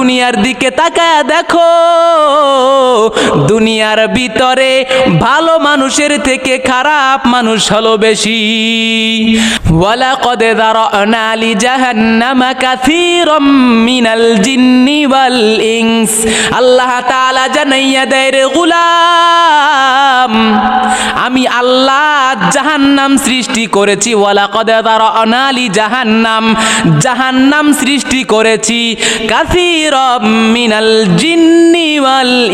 দুনিয়ার দিকে তাকায় দেখো। দুনিয়ার ভিতরে ভালো মানুষের থেকে খারাপ মানুষ হলো বেশি। ওয়ালাকদ দারানা লিজাহান্নামা কাসীরাম মিনাল জিন্নি ওয়াল ইনস। আল্লাহ তাআলা জানাইয়া দেয়, রে গোলাম, আমি আল্লাহ জাহান্নাম সৃষ্টি করেছি। ওয়ালাকদ দারানা লিজাহান্নাম, জাহান্নাম জাহান্নাম সৃষ্টি করেছি। মিনাল জিন্নি ওয়াল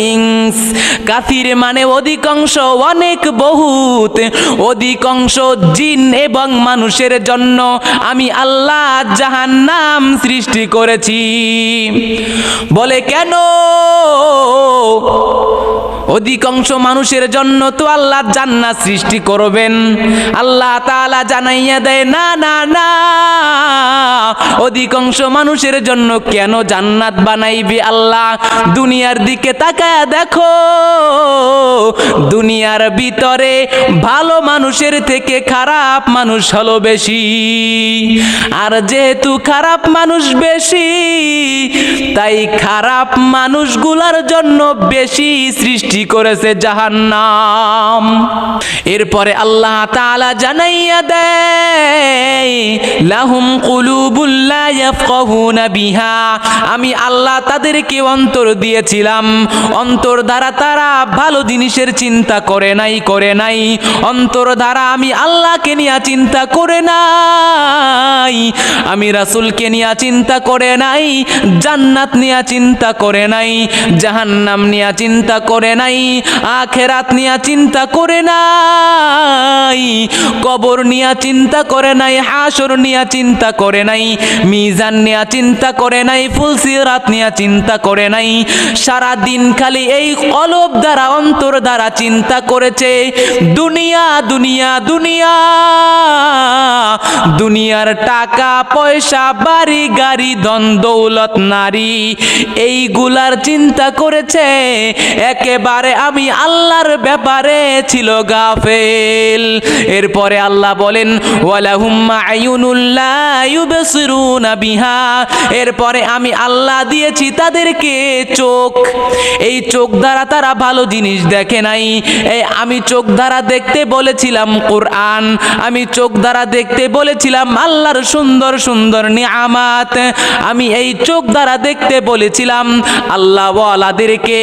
কাসির মানে অধিকাংশ, অনেক বহুত। অধিকাংশ জিন এবং মানুষের জন্য আমি আল্লাহ জাহান্নাম সৃষ্টি করেছি। বলে কেন? অধিকাংশ মানুষের জন্য তো আল্লাহ জান্নাত সৃষ্টি করবেন। আল্লাহ তাআলা জানাইয়া দেয়, না না না। অধিকাংশ মানুষের জন্য কেন জান্নাত বানাইবে আল্লাহ। দুনিয়ার দিকে তাকায় দেখো। দুনিয়ার ভিতরে ভালো মানুষের থেকে খারাপ মানুষ হলো বেশি। আর যেহেতু খারাপ মানুষ বেশি, তাই খারাপ মানুষগুলার জন্য বেশি সৃষ্টি করেছে জাহান্নাম। এরপরে আল্লাহ তাআলা জানাইয়া দেয় লাহুম কুলুবুল্লা ইয়াফকাহুনা বিহা। আমি আল্লাহ তাদেরকে অন্তর দিয়েছিলাম। অন্তর দ্বারা তারা ভালো জিনিসের চিন্তা করে নাই করে নাই। অন্তর দ্বারা আমি আল্লাহকে নিয়ে চিন্তা করে নাই। আমি রাসূলকে নিয়ে চিন্তা করে নাই। জান্নাত নিয়ে চিন্তা করে নাই। জাহান্নাম নিয়ে চিন্তা করে নাই। আখেরাত নিয়ে চিন্তা করে নাই। কবর নিয়ে চিন্তা করে নাই। হাসর নিয়ে চিন্তা করে নাই, মিজান নিয়ে চিন্তা করে নাই, ফুলসিরাত নিয়ে চিন্তা করে নাই। সারা দিন খালি এই কলব দ্বারা, অন্তর দ্বারা চিন্তা করেছে, দুনিয়া দুনিয়া দুনিয়া। দুনিয়ার টাকা, পয়সা, বাড়ি, গাড়ি, ধন, দৌলত, নারী, এইগুলার চিন্তা করেছে। একেবারে আমি আল্লাহর ব্যাপারে ছিল গাফেল। এরপরে আল্লাহ বলেন, ওয়ালাহুম্মা ইউবসিরুনা বিহা। এরপরে আমি আল্লাহ দিয়েছি তাদেরকে চোখ। এই চোখ দ্বারা তারা ভালো জিনিস দেখে নাই। এই আমি চোখ দ্বারা দেখতে বলেছিলাম কোরআন। আমি চোখ দ্বারা দেখতে বলেছিলাম আল্লাহর সুন্দর সুন্দর নিয়ামাত। আমি এই চোখ দ্বারা দেখতে বলেছিলাম আল্লাহ ওয়ালাদেরকে,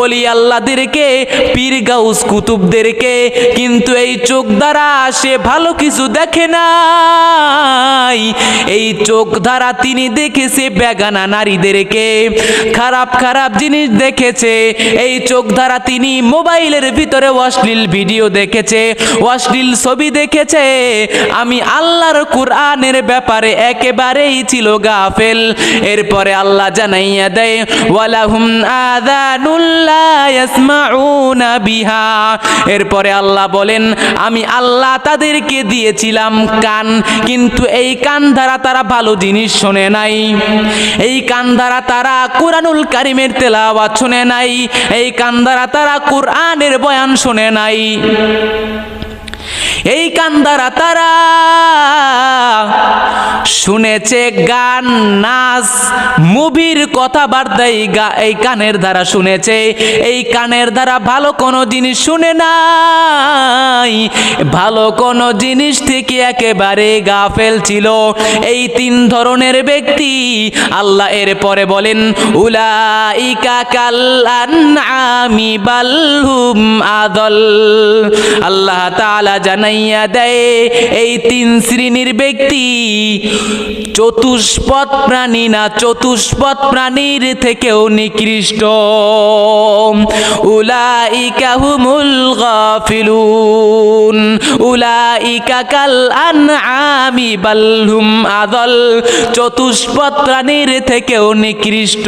ওলি আল্লাহদেরকে পীর গাউস কুতুবদেরকে। কিন্তু এই চোখ দ্বারা সে ভালো কিছু দেখে নাই। এই চোখ দ্বারা তিনি দেখেছে বেগানা নারীদেরকে। খারাপ খারাপ জিনিস দেখেছে। এই চোখ দ্বারা তিনি মোবাইলের ভিতরে অশ্লীল ভিডিও দেখেছে, অশ্লীল ছবি দেখেছে। আমি আল্লাহর কোরআনের ব্যাপারে একেবারেই ছিল গাফেল। এরপরে আল্লাহ জানাইয়া দেয়, ওয়ালাহুম আযানুল্লা ইয়াসমাউনা বিহা। এরপরে আল্লাহ বলেন, আমি আল্লাহ তাদেরকে দিয়েছিলাম কান, কিন্তু এই কান দ্বারা তারা ভালো জিনিস শোনে নাই। এই কান দ্বারা তারা কোরআনুল কারিমের তেলাওয়াত শোনে নাই। এই কান দ্বারা তারা কোরআনের বয়ান শোনে নাই। এই কান দ্বারা তারা শুনেছে গান, নাচ, মুভির কথাবার্তাই গা এই কানের দ্বারা শুনেছে। এই কানের দ্বারা ভালো কোনো জিনিস শুনে নাই। ভালো কোনো জিনিস থেকে একেবারে গাফেল ছিল। এই তিন ধরনের ব্যক্তি আল্লাহ এর পরে বলেন, উলাইকা কাল আনআমি বালহুম আদল। আল্লাহ তাআলা জানাইয়া দেয়। এই তিন শ্রেণির ব্যক্তি চতুষ্পদ প্রাণী না, চতুষ্পদ প্রাণীর থেকেও নিকৃষ্ট। উলাইকা হুমুল গাফিলুন। উলাইকা কাল আনআমি বালহুম আদল। চতুষ্পদ প্রাণীর থেকেও নিকৃষ্ট।